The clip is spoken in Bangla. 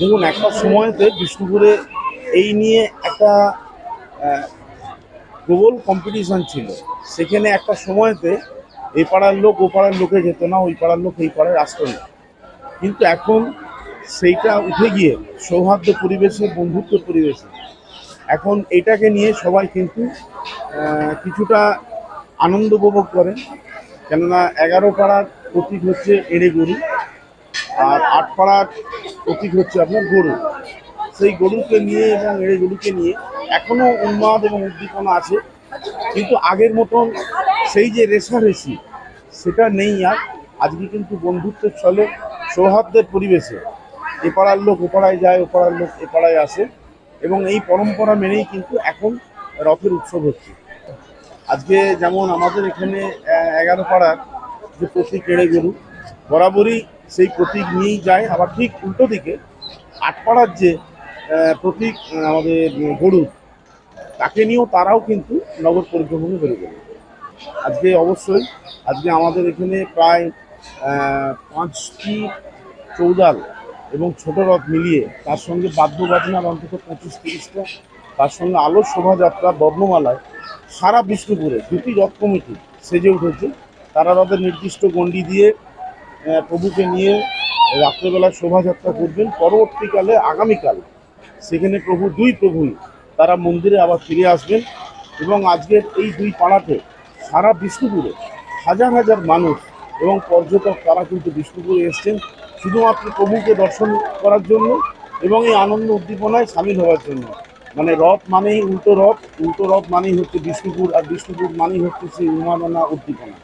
দেখুন, একটা সময়তে বিষ্ণুপুরে এই নিয়ে একটা প্রবল কম্পিটিশন ছিল। সেখানে একটা সময়তে এই পাড়ার লোক, ও পাড়ার লোকে যেত না, ওই পাড়ার লোক এই পাড়ায় আসতো না। কিন্তু এখন সেইটা উঠে গিয়ে সৌহার্দ্য পরিবেশে, বন্ধুত্ব পরিবেশে, এখন এটাকে নিয়ে সবাই কিন্তু কিছুটা আনন্দ উপভোগ করেন। কেননা এগারো পাড়ার প্রতীক হচ্ছে এড়ে গরু আর আট পাড়ার প্রতীক হচ্ছে আপনার গরু। সেই গরুকে নিয়ে এবং এড়ে গরুকে নিয়ে এখনও উন্মাদ এবং উদ্দীপনা আছে। কিন্তু আগের মতন সেই যে রেশারেশি সেটা নেই আর। আজকে কিন্তু বন্ধুত্বের ছলে, সৌহার্দ্যের পরিবেশে এ পাড়ার লোক ও পাড়ায় যায়, ও পাড়ার লোক এ পাড়ায় আসে এবং এই পরম্পরা মেনেই কিন্তু এখন রথের উৎসব হচ্ছে। আজকে যেমন আমাদের এখানে এগারো পাড়ার যে প্রতীক এড়ে গরু, বরাবরই সেই প্রতীক নিয়েই যায়। আবার ঠিক উল্টো দিকে আটপাড়ার যে প্রতীক আমাদের গরু, তাকে নিয়েও তারাও কিন্তু নগর পরিক্রমণে বেরোবে আজকে অবশ্যই, আজকে আমাদের এখানে প্রায় পাঁচটি চৌদাল এবং ছোট রথ মিলিয়ে তার সঙ্গে বাদ্য বাজনার অন্তত পঁচিশ তিরিশটা তার সঙ্গে আলোর শোভাযাত্রা, বর্ণমালায় সারা বিষ্ণুপুরে দুটি রথ কমিটি সেজে উঠেছে। তারা তাদের নির্দিষ্ট গণ্ডি দিয়ে প্রভুকে নিয়ে রাত্রেবেলা শোভাযাত্রা করবেন। পরবর্তীকালে, আগামীকাল, সেখানে প্রভু, দুই প্রভুই তারা মন্দিরে আবার ফিরে আসবেন এবং আজকের এই দুই পাড়াতে সারা বিষ্ণুপুরে হাজার হাজার মানুষ এবং পর্যটক তারা কিন্তু বিষ্ণুপুরে এসছেন। শুধুমাত্র প্রভুকে দর্শন করার জন্য এবং এই আনন্দ উদ্দীপনায় সামিল হওয়ার জন্য। মানে রথ মানেই উল্টো রথ উল্টো রথ মানেই হচ্ছে বিষ্ণুপুর আর বিষ্ণুপুর মানেই হচ্ছে সেই উন্মাদনা উদ্দীপনা।